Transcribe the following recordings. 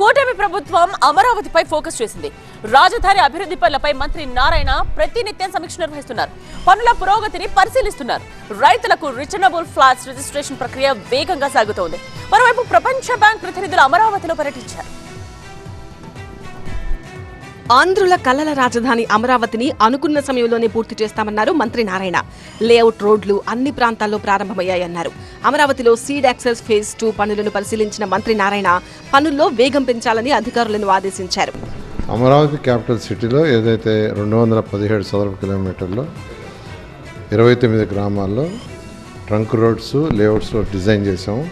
కూటమి ప్రభుత్వం అమరావతిపై ఫోకస్ చేసింది. రాజధాని అభివృద్ధి పనులపై మంత్రి నారాయణ ప్రతినిత్యం సమీక్ష నిర్వహిస్తున్నారు. పనుల పురోగతిని పరిశీలిస్తున్నారు. రైతులకు రిటర్నబుల్ ఫ్లాట్స్ రిజిస్ట్రేషన్ ప్రక్రియ వేగంగా సాగుతోంది. మరోవైపు ప్రపంచ బ్యాంక్ ప్రతినిధులు అమరావతిలో పర్యటించారు. ఆంధ్రుల కలల రాజధాని అమరావతిని అనుకున్న సమయంలోనే పూర్తి చేస్తామన్నారు మంత్రి నారాయణ. లేఅవుట్ రోడ్లు అన్ని ప్రాంతాల్లో ప్రారంభమయ్యాయన్నారు. అమరావతిలో సీడ్ యాక్సెస్ ఫేజ్ టూ పనులను పరిశీలించిన మంత్రి నారాయణ పనుల్లో వేగం పెంచాలని అధికారులను ఆదేశించారు. అమరావతి క్యాపిటల్ సిటీలో ఏదైతే రెండు వందల పదిహేడు చదరపు కిలోమీటర్లో ఇరవై తొమ్మిది గ్రామాల్లో ట్రంక్ రోడ్స్ లేఅవుట్స్లో డిజైన్ చేసాము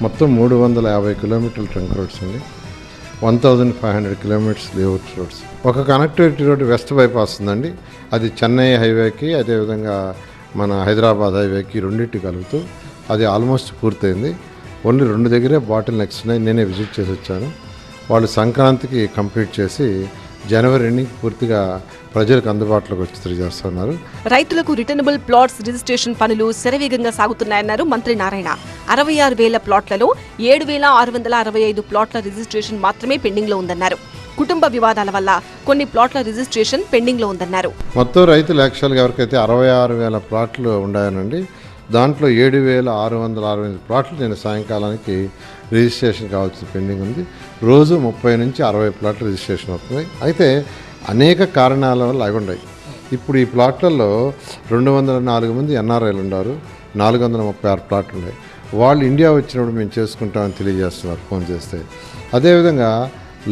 మొత్తం మూడు వందల యాభై కిలోమీటర్ల ట్రంక్ రోడ్స్ అండి one thousand five hundred kilometres layout roads ఒక కనెక్టివిటీ రోడ్ వెస్ట్ బైపాస్ ఉందండి. అది చెన్నై హైవేకి అదేవిధంగా మన హైదరాబాద్ హైవేకి రెండింటి కలుగుతూ అది ఆల్మోస్ట్ పూర్తయింది. ఓన్లీ రెండు దగ్గరే బాటిల్ నెక్స్ట్ ఉన్నాయి. నేనే విజిట్ చేసి వచ్చాను. వాళ్ళు సంక్రాంతికి కంప్లీట్ చేసి జనవరి ఎండింగ్ పూర్తిగా ప్రజలకు అందుబాటులోకి వచ్చి తెలియజేస్తున్నారు. రైతులకు రిటర్నబుల్ ప్లాట్స్ రిజిస్ట్రేషన్ పనులు శరవేగంగా సాగుతున్నాయన్నారు మంత్రి నారాయణ. అరవై ఆరు వేల ప్లాట్లలో ఏడు వేల ఆరు వందల అరవై ఐదు ప్లాట్ల రిజిస్ట్రేషన్ మాత్రమే పెండింగ్లో ఉందన్నారు. కుటుంబ వివాదాల వల్ల కొన్ని ప్లాట్ల రిజిస్ట్రేషన్ పెండింగ్లో ఉందన్నారు. మొత్తం రైతులు యాక్చువల్గా ఎవరికైతే అరవై ఆరు వేల ప్లాట్లు ఉన్నాయనండి దాంట్లో ఏడు వేల ఆరు వందల అరవై ఎనిమిది ప్లాట్లు నేను సాయంకాలానికి రిజిస్ట్రేషన్ కావాల్సిన పెండింగ్ ఉంది. రోజు ముప్పై నుంచి అరవై ప్లాట్లు రిజిస్ట్రేషన్ అవుతుంది అయితే అనేక కారణాల వల్ల అవి ఉన్నాయి ఇప్పుడు ఈ ప్లాట్లలో రెండు వందల నాలుగు మంది ఎన్ఆర్ఐలు ఉన్నారు. నాలుగు వందల ముప్పై ఆరు ప్లాట్లు ఉన్నాయి. వాళ్ళు ఇండియా వచ్చినప్పుడు మేము చేసుకుంటామని తెలియజేస్తున్నారు ఫోన్ చేస్తే. అదేవిధంగా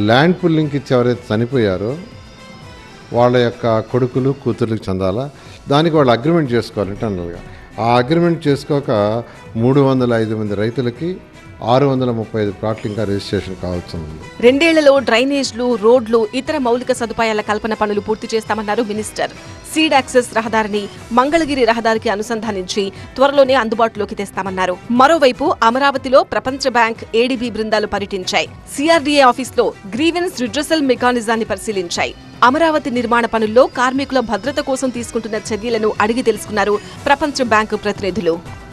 ల్యాండ్ పుల్లింగ్కి ఇచ్చి ఎవరైతే చనిపోయారో వాళ్ళ యొక్క కొడుకులు కూతుర్లకు చెందాలా దానికి వాళ్ళు అగ్రిమెంట్ చేసుకోవాలి ఇంటర్నల్గా. ఆ అగ్రిమెంట్ చేసుకోక మూడు వందల ఐదు మంది రైతులకి ఆరు వందల ముప్పై ఐదు ప్లాట్లు ఇంకా రిజిస్ట్రేషన్ కావాల్సి ఉంది. రెండేళ్ళలో డ్రైనేజ్లు రోడ్లు ఇతర మౌలిక సదుపాయాల కల్పన పనులు పూర్తి చేస్తామన్నారు మినిస్టర్. సీడ్ యాక్సెస్ రహదారిని మంగళగిరి రహదారికి అనుసంధానించి త్వరలోనే అందుబాటులోకి తెస్తామన్నారు. మరోవైపు అమరావతిలో ప్రపంచ బ్యాంక్ ఏడీబీ బృందాలు పర్యటించాయి. సిఆర్డీఏ ఆఫీస్లో గ్రీవెన్స్ రిడ్రసల్ మెకానిజాన్ని పరిశీలించాయి. అమరావతి నిర్మాణ పనుల్లో కార్మికుల భద్రత కోసం తీసుకుంటున్న చర్యలను అడిగి తెలుసుకున్నారు ప్రపంచ బ్యాంకు ప్రతినిధులు.